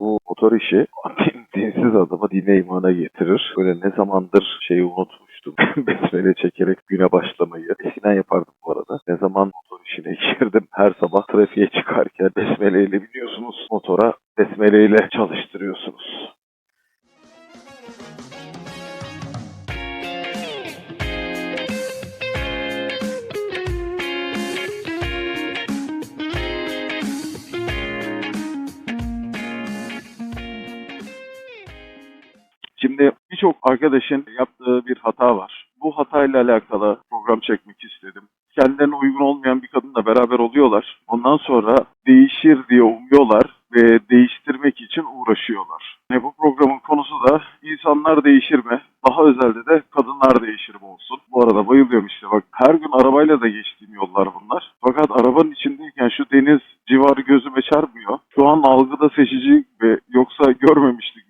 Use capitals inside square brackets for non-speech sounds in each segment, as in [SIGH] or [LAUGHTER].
Bu motor işi [LAUGHS] din- dinsiz adamı dine imana getirir. Böyle ne zamandır şeyi unutmuştum. [LAUGHS] Besmele çekerek güne başlamayı. Eskiden yapardım bu arada. Ne zaman motor işine [LAUGHS] girdim. Her sabah trafiğe çıkarken besmeleyle biniyorsunuz. Motora besmeleyle çalıştırıyorsunuz. Şimdi birçok arkadaşın yaptığı bir hata var. Bu hatayla alakalı program çekmek istedim. Kendilerine uygun olmayan bir kadınla beraber oluyorlar. Ondan sonra değişir diye umuyorlar ve değiştirmek için uğraşıyorlar. Yani bu programın konusu da insanlar değişir mi? Daha özelde de kadınlar değişir mi olsun. Bu arada bayılıyorum işte bak her gün arabayla da geçtiğim yollar bunlar. Fakat arabanın içindeyken şu deniz civarı gözüme çarpmıyor. Şu an algıda seçici ve yoksa görmemiştik.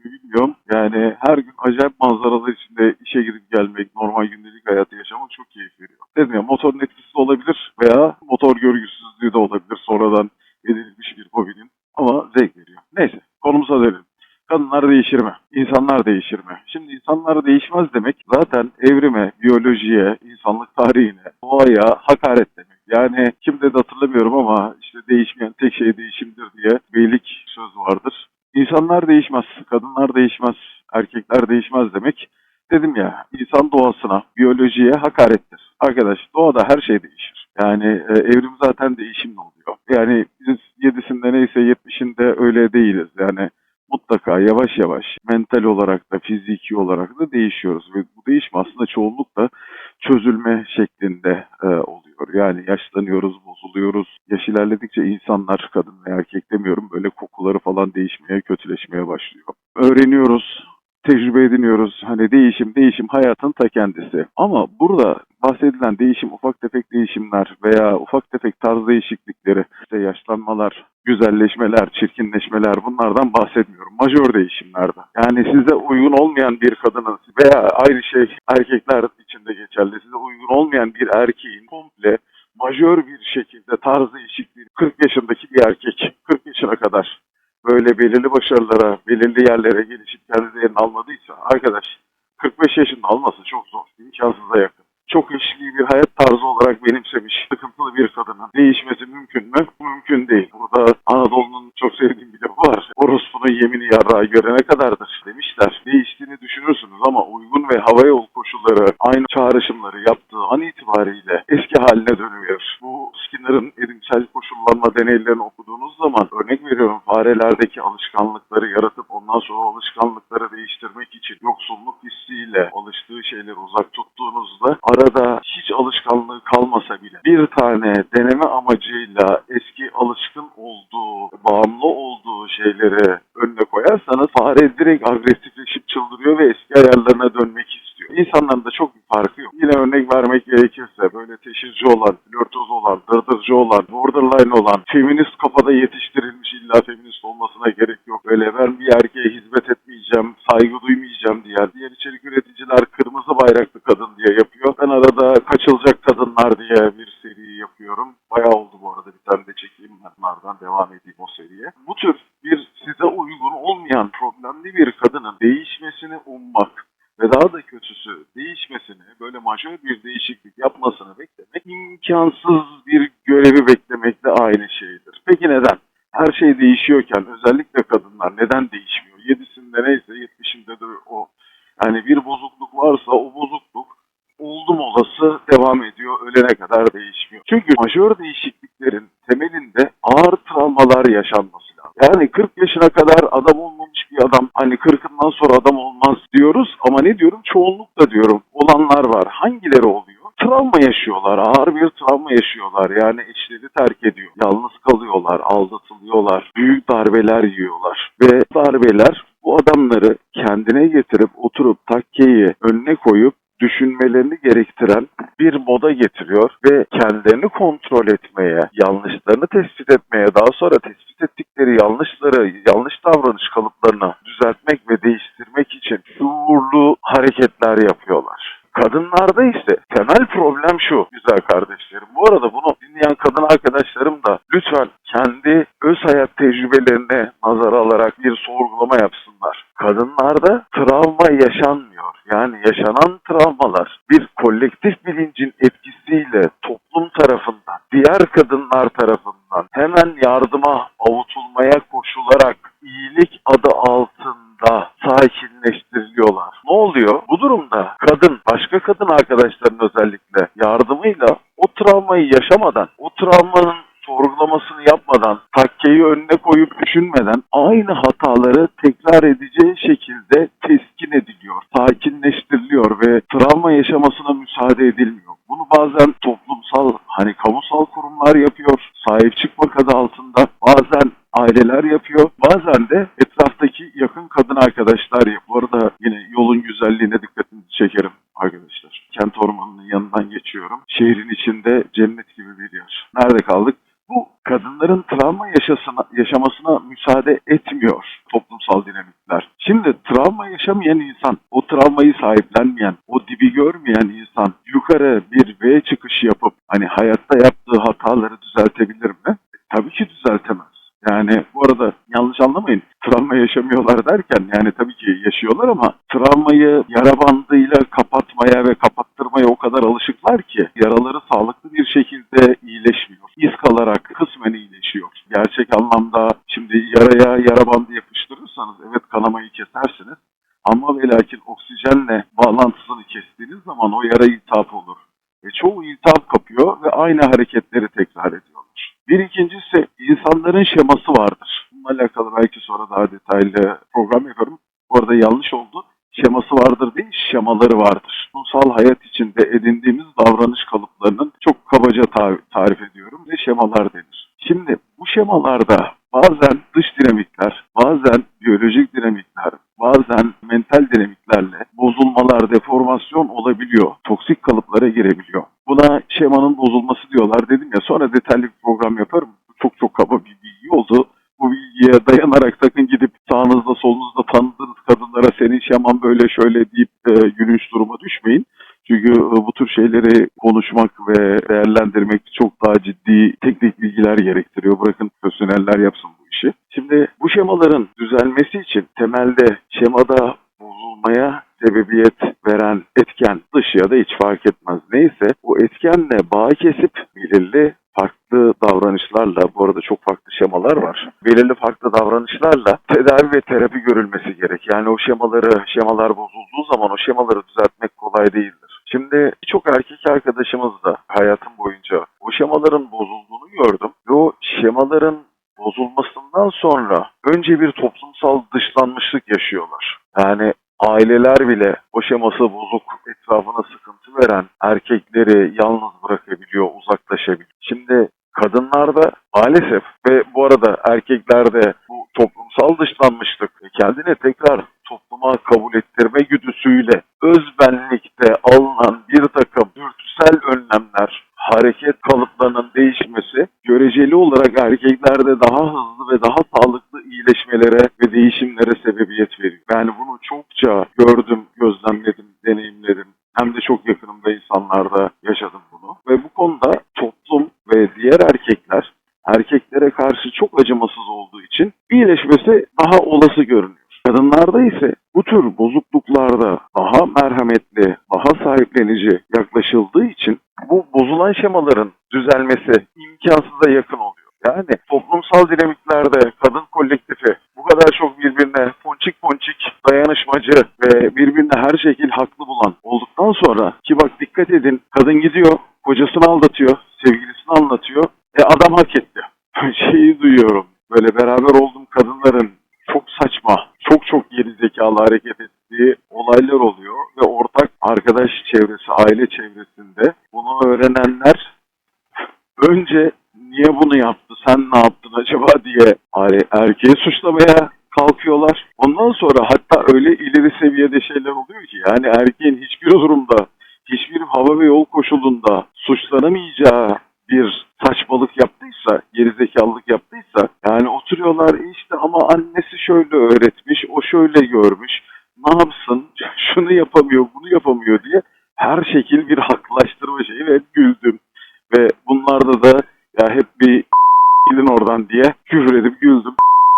Yani her gün acayip manzaralar içinde işe gidip gelmek, normal gündelik hayatı yaşamak çok keyif veriyor. Dedim ya motorun etkisi de olabilir veya motor görgüsüzlüğü de olabilir sonradan edilmiş bir hobinin. Ama zevk veriyor. Neyse konumuza dönelim. Kadınlar değişir mi? İnsanlar değişir mi? Şimdi insanlar değişmez demek zaten evrime, biyolojiye, insanlık tarihine, doğaya hakaret demek. Yani kim dedi hatırlamıyorum ama işte değişmeyen tek şey değişimdir diye beylik söz vardır. İnsanlar değişmez, kadınlar değişmez, erkekler değişmez demek. Dedim ya insan doğasına, biyolojiye hakarettir. Arkadaş doğada her şey değişir. Yani e, evrim zaten değişimle oluyor. Yani biz yedisinde neyse yetmişinde öyle değiliz. Yani mutlaka yavaş yavaş mental olarak da fiziki olarak da değişiyoruz. Ve bu değişme aslında çoğunlukla çözülme şeklinde e, oluyor. Yani yaşlanıyoruz, bozuluyoruz. Yaş ilerledikçe insanlar, kadın ve erkek demiyorum böyle kokuları falan değişmeye, kötüleşmeye başlıyor. Öğreniyoruz, tecrübe ediniyoruz. Hani değişim, değişim hayatın ta kendisi. Ama burada bahsedilen değişim, ufak tefek değişimler veya ufak tefek tarz değişiklikleri, işte yaşlanmalar, güzelleşmeler, çirkinleşmeler bunlardan bahsetmiyorum. Majör değişimlerden. Yani size uygun olmayan bir kadının veya aynı şey erkekler için geçerli. Size uygun olmayan bir erkeğin komple majör bir şekilde tarz değişikliği 40 yaşındaki bir erkek 40 yaşına kadar böyle belirli başarılara, belirli yerlere gelişip kendi değerini almadıysa arkadaş 45 yaşında alması çok zor. imkansıza yakın. Çok eşli bir hayat tarzı benimsemiş sıkıntılı bir kadının değişmesi mümkün mü? Mümkün değil. Burada Anadolu'nun çok sevdiğim bir lafı var. Orospunun yemini yarrağı görene kadardır demişler. Değiştiğini düşünürsünüz ama uygun ve hava yol koşulları aynı çağrışımları yaptığı an itibariyle eski haline dönüyor. Bu Skinner'ın edimsel koşullanma deneylerini okuduğunuz zaman örnek veriyorum farelerdeki alışkanlıkları yaratıp ondan sonra alışkanlıkları değiştirmek için yoksulluk hissiyle alıştığı şeyleri uzak tuttuğunuzda arada hiç alışkanlığı kalmasa bile bir tane deneme amacıyla eski alışkın olduğu, bağımlı olduğu şeyleri önüne koyarsanız fare direkt agresifleşip çıldırıyor ve eski ayarlarına dönmek. İnsanların da çok bir farkı yok. Yine örnek vermek gerekirse böyle teşhirci olan, flörtöz olan, dırdırcı olan, borderline olan, feminist kafada yetiştirilmiş illa feminist olmasına gerek yok. Öyle ben bir erkeğe hizmet etmeyeceğim, saygı duymayacağım diye. Diğer içerik üreticiler kırmızı bayraklı kadın diye yapıyor. Ben arada kaçılacak kadınlar diye bir seri yapıyorum. Bayağı oldu bu arada bir tane de çekeyim bunlardan devam edeyim o seriye. Bu tür bir size uygun olmayan problemli bir kadının değişmesini ummak ve daha da majör bir değişiklik yapmasını beklemek imkansız bir görevi beklemekle aynı şeydir. Peki neden? Her şey değişiyorken özellikle kadınlar neden değişmiyor? Yedisinde neyse yetmişinde de o. Yani bir bozukluk varsa o bozukluk oldum olası devam ediyor. Ölene kadar değişmiyor. Çünkü majör değişikliklerin temelinde ağır travmalar yaşanması lazım. Yani 40 yaşına kadar adam olmamış bir adam hani 40'ından sonra adam olmaz diyoruz ama ne diyorum çoğunlukla diyorum olanlar var. Hangileri oluyor? Travma yaşıyorlar, ağır bir travma yaşıyorlar. Yani eşleri terk ediyor, yalnız kalıyorlar, aldatılıyorlar, büyük darbeler yiyorlar. Ve darbeler bu adamları kendine getirip oturup takkeyi önüne koyup düşünmelerini gerektiren bir moda getiriyor ve kendilerini kontrol etmeye, yanlışlarını tespit etmeye, daha sonra tespit ettikleri yanlışları, yanlış davranış kalıplarını düzeltmek ve değiştirmek için şuurlu hareketler yapıyorlar. Kadınlarda ise temel problem şu güzel kardeşlerim. Bu arada bunu dinleyen kadın arkadaşlarım da lütfen kendi öz hayat tecrübelerine nazar alarak bir sorgulama yapsınlar. Kadınlarda travma yaşanmıyor. Yani yaşanan travmalar bir kolektif bilincin etkisiyle toplum tarafından, diğer kadınlar tarafından hemen yardıma avutulmaya koşularak iyilik adı altında sakinleştiriliyorlar. Ne oluyor? Bu durumda kadın, başka kadın arkadaşların özellikle yardımıyla o travmayı yaşamadan, o travmanın sorgulamasını yapmadan, takkeyi önüne koyup düşünmeden aynı hataları tekrar edeceği şekilde teskin ediliyor, sakinleştiriliyor ve travma yaşamasına müsaade edilmiyor. Bunu bazen toplumsal, hani kamusal kurumlar yapıyor, sahip çıkmak adı altında, bazen aileler yapıyor, bazen de etraftaki yakın kadın arkadaşlar yapıyor. Bu arada yine yolun güzelliğine dikkatinizi çekerim arkadaşlar. Kent ormanının yanından geçiyorum. Şehrin içinde cennet gibi bir yer. Nerede kaldık? Bu kadınların travma yaşasına, yaşamasına müsaade etmiyor toplumsal dinamikler. Şimdi travma yaşamayan insan, o travmayı sahiplenmeyen, o dibi görmeyen insan yukarı bir V çıkışı yapıp hani hayatta yaptığı hataları düzeltebilir mi? Tabii ki düzeltemez. Yani bu arada yanlış anlamayın. Travma yaşamıyorlar derken yani tabii ki yaşıyorlar ama travmayı yara bandıyla kapatmaya ve kapattırmaya o kadar alışıklar ki yaraları sağlıklı bir şekilde iyileşmiyor. İz kalarak kısmen iyileşiyor. Gerçek anlamda şimdi yaraya yara bandı yapıştırırsanız evet kanamayı kesersiniz. Ama ve lakin oksijenle bağlantısını kestiğiniz zaman o yara iltihap olur. Ve çoğu iltihap kapıyor ve aynı hareketleri tekrar ediyorlar. Bir ikincisi insanların şeması vardır. Bununla alakalı belki sonra daha detaylı program yaparım. Bu arada yanlış oldu. Şeması vardır değil, şemaları vardır. Toplumsal hayat içinde edindiğimiz davranış kalıplarının çok kabaca ta- tarif ediyorum ve şemalar denir. Şimdi bu şemalarda bazen dış dinamikler, bazen biyolojik dinamikler, bazen mental dinamiklerle bozulmalar, deformasyon olabiliyor. Toksik kalıplara girebiliyor. Buna şemanın bozulması diyorlar dedim ya sonra detaylı bir program yaparım. Çok çok kaba bir bilgi oldu. Bu bilgiye dayanarak sakın gidip sağınızda solunuzda tanıdığınız kadınlara senin şeman böyle şöyle deyip e, gülünç duruma düşmeyin. Çünkü e, bu tür şeyleri konuşmak ve değerlendirmek çok daha ciddi teknik bilgiler gerektiriyor. Bırakın profesyoneller yapsın bu işi. Şimdi bu şemaların düzelmesi için temelde şemada bozulmaya sebebiyet veren etken dış ya da iç fark etmez. Neyse o etkenle bağ kesip belirli farklı davranışlarla, bu arada çok farklı şemalar var. Belirli farklı davranışlarla tedavi ve terapi görülmesi gerek. Yani o şemaları, şemalar bozulduğu zaman o şemaları düzeltmek kolay değildir. Şimdi birçok erkek arkadaşımız da hayatım boyunca o şemaların bozulduğunu gördüm. Ve o şemaların bozulmasından sonra önce bir toplumsal dışlanmışlık yaşıyorlar. Yani aileler bile o şeması bozuk, etrafına sıkıntı veren erkekleri yalnız bırakabiliyor, uzaklaşabiliyor. Şimdi kadınlarda maalesef ve bu arada erkeklerde bu toplumsal dışlanmışlık kendine tekrar topluma kabul ettirme güdüsüyle özbenlikte alınan bir takım dürtüsel önlemler, hareket kalıplarının değişmesi göreceli olarak erkeklerde daha hızlı ve daha sağlıklı iyileşmelere ve değişimlere sebebiyet veriyor. Yani bunu çokça gördüm, gözlemledim, deneyimledim. Hem de çok yakınımda insanlarda yaşadım bunu. Ve bu konuda toplum ve diğer erkekler erkeklere karşı çok acımasız olduğu için iyileşmesi daha olası görünüyor. Kadınlarda ise bu tür bozukluklarda daha merhametli, daha sahiplenici yaklaşıldığı için bu bozulan şemaların düzelmesi imkansıza yakın oluyor. Yani toplumsal dinamiklerde kadın kolektifi bu kadar çok birbirine ponçik ponçik dayanışmacı ve birbirine her şekil haklı bulan olduktan sonra ki bak dikkat edin kadın gidiyor kocasını aldatıyor sevgilisini anlatıyor e adam hak etti. [LAUGHS] Şeyi duyuyorum böyle beraber olduğum kadınların çok saçma, çok çok geri zekalı hareket ettiği olaylar oluyor ve ortak arkadaş çevresi, aile çevresinde bunu öğrenenler önce niye bunu yaptı, sen ne yaptın acaba diye hani erkeği suçlamaya kalkıyorlar. Ondan sonra hatta öyle ileri seviyede şeyler oluyor ki yani erkeğin hiçbir durumda, hiçbir hava ve yol koşulunda suçlanamayacağı bir saçmalık yaptıysa, gerizekalılık yaptıysa yani oturuyorlar "E işte ama annesi şöyle öğretmiş, o şöyle görmüş, ne yapsın, [LAUGHS] şunu yapamıyor, bunu yapamıyor diye her şekil bir haklaştırma şeyi ve güldüm. Ve bunlarda da ya hep bir gidin oradan diye küfür edip güldüm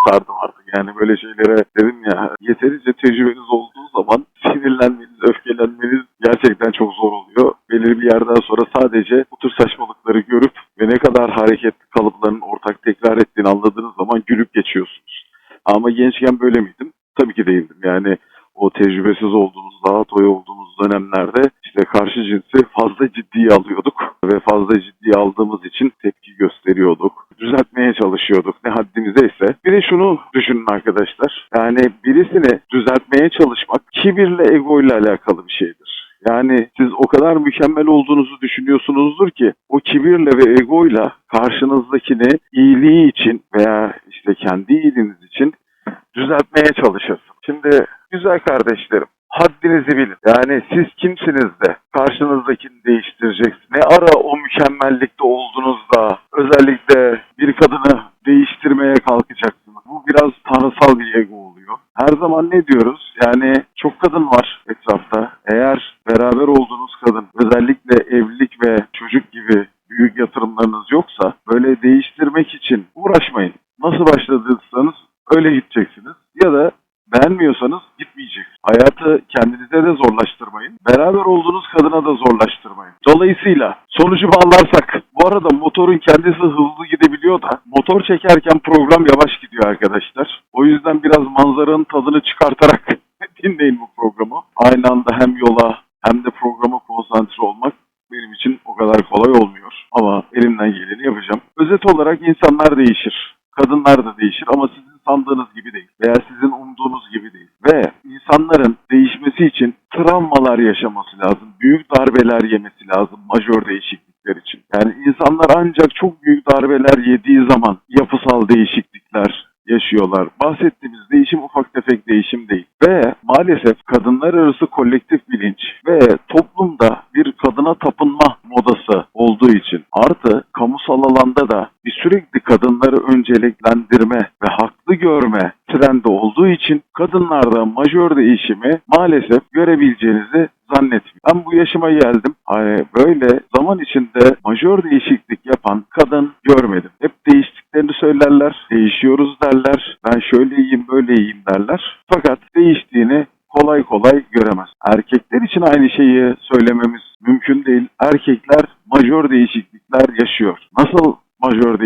sardım artık. Yani böyle şeylere dedim ya yeterince tecrübeniz olduğu zaman sinirlenmeniz, öfkelenmeniz gerçekten çok zor oluyor. Belirli bir yerden sonra sadece bu tür saçmalıkları görüp ve ne kadar hareketli kalıpların ortak tekrar ettiğini anladığınız zaman gülüp geçiyorsunuz. Ama gençken böyle miydim? Tabii ki değildim. Yani o tecrübesiz olduğumuz, daha toy olduğumuz dönemlerde işte karşı cinsi fazla ciddiye alıyorduk ve fazla ciddiye aldığımız için tepki gösteriyorduk. Düzeltmeye çalışıyorduk ne haddimize ise. Bir de şunu düşünün arkadaşlar. Yani birisini düzeltmeye çalışmak kibirle, ego ile alakalı bir şeydir. Yani siz o kadar mükemmel olduğunuzu düşünüyorsunuzdur ki o kibirle ve egoyla karşınızdakini iyiliği için veya işte kendi iyiliğiniz için düzeltmeye çalışırsın. Şimdi güzel kardeşlerim haddinizi bilin. Yani siz kimsiniz de karşınızdakini değiştireceksiniz. Ne ara o mükemmellikte oldunuz da özellikle bir kadını değiştirmeye kalkacaksınız. Bu biraz tanrısal bir ego oluyor. Her zaman ne diyoruz? Yani çok kadın var etrafta. Eğer beraber olduğunuz kadın özellikle evlilik ve çocuk gibi büyük yatırımlarınız yoksa böyle değiştirmek için uğraşmayın. Nasıl başladıysanız öyle gideceksiniz. Ya da beğenmiyorsanız. Hayatı kendinize de zorlaştırmayın. Beraber olduğunuz kadına da zorlaştırmayın. Dolayısıyla sonucu bağlarsak bu arada motorun kendisi hızlı gidebiliyor da motor çekerken program yavaş gidiyor arkadaşlar. O yüzden biraz manzaranın tadını çıkartarak [LAUGHS] dinleyin bu programı. Aynı anda hem yola hem de programa konsantre olmak benim için o kadar kolay olmuyor. Ama elimden geleni yapacağım. Özet olarak insanlar değişir. Kadınlar da değişir ama sizin sandığınız gibi değil. Veya sizin umduğunuz gibi değil. Ve insanların değişmesi için travmalar yaşaması lazım. Büyük darbeler yemesi lazım majör değişiklikler için. Yani insanlar ancak çok büyük darbeler yediği zaman yapısal değişiklikler yaşıyorlar. Bahsettiğimiz değişim ufak tefek değişim değil. Ve maalesef kadınlar arası kolektif bilinç ve toplumda bir kadına tapınma modası olduğu için artı kamusal alanda da bir sürekli kadınları önceliklendirme ve haklı görme trendi olduğu için kadınlarda majör değişimi maalesef görebileceğinizi zannetmiyorum. Ben bu yaşıma geldim. Hani böyle zaman içinde majör değişiklik yapan kadın görmedim. Hep değiştiklerini söylerler, değişiyoruz derler. Ben şöyle iyiyim, böyle iyiyim derler. Fakat değiştiğini kolay kolay göremez. Erkekler için aynı şeyi söylememiz mümkün değil. Erkekler majör değişiklikler yaşıyor. Nasıl majör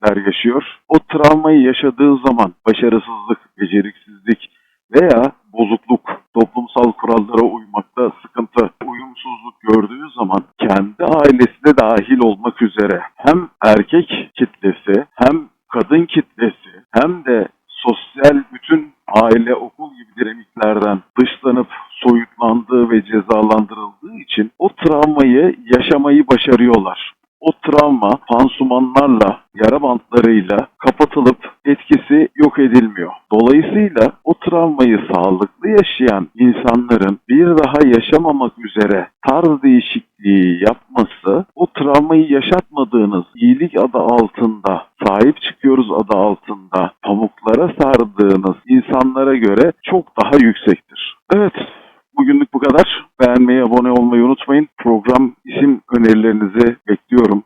değişiklikler yaşıyor? O travmayı yaşadığı zaman başarısızlık, beceriksizlik veya bozukluk, toplumsal kurallara uymakta sıkıntı, uyumsuzluk gördüğü zaman kendi ailesine dahil olmak üzere hem erkek kitlesi hem kadın kitlesi hem de sosyal bütün aile okul gibi dinamiklerden dışlanıp soyutlandığı ve cezalandırıldığı için o travmayı yaşamayı başarıyorlar. O travma pansumanlarla, yara bantlarıyla kapatılıp etkisi yok edilmiyor. Dolayısıyla o travmayı sağlıklı yaşayan insanların bir daha yaşamamak üzere tarz değişikliği yapması o travmayı yaşatmadığınız iyilik adı altında sahip çıkıyoruz adı altında pamuklara sardığınız insanlara göre çok daha yüksektir. Evet Bugünlük bu kadar. Beğenmeyi, abone olmayı unutmayın. Program isim önerilerinizi bekliyorum diyorum.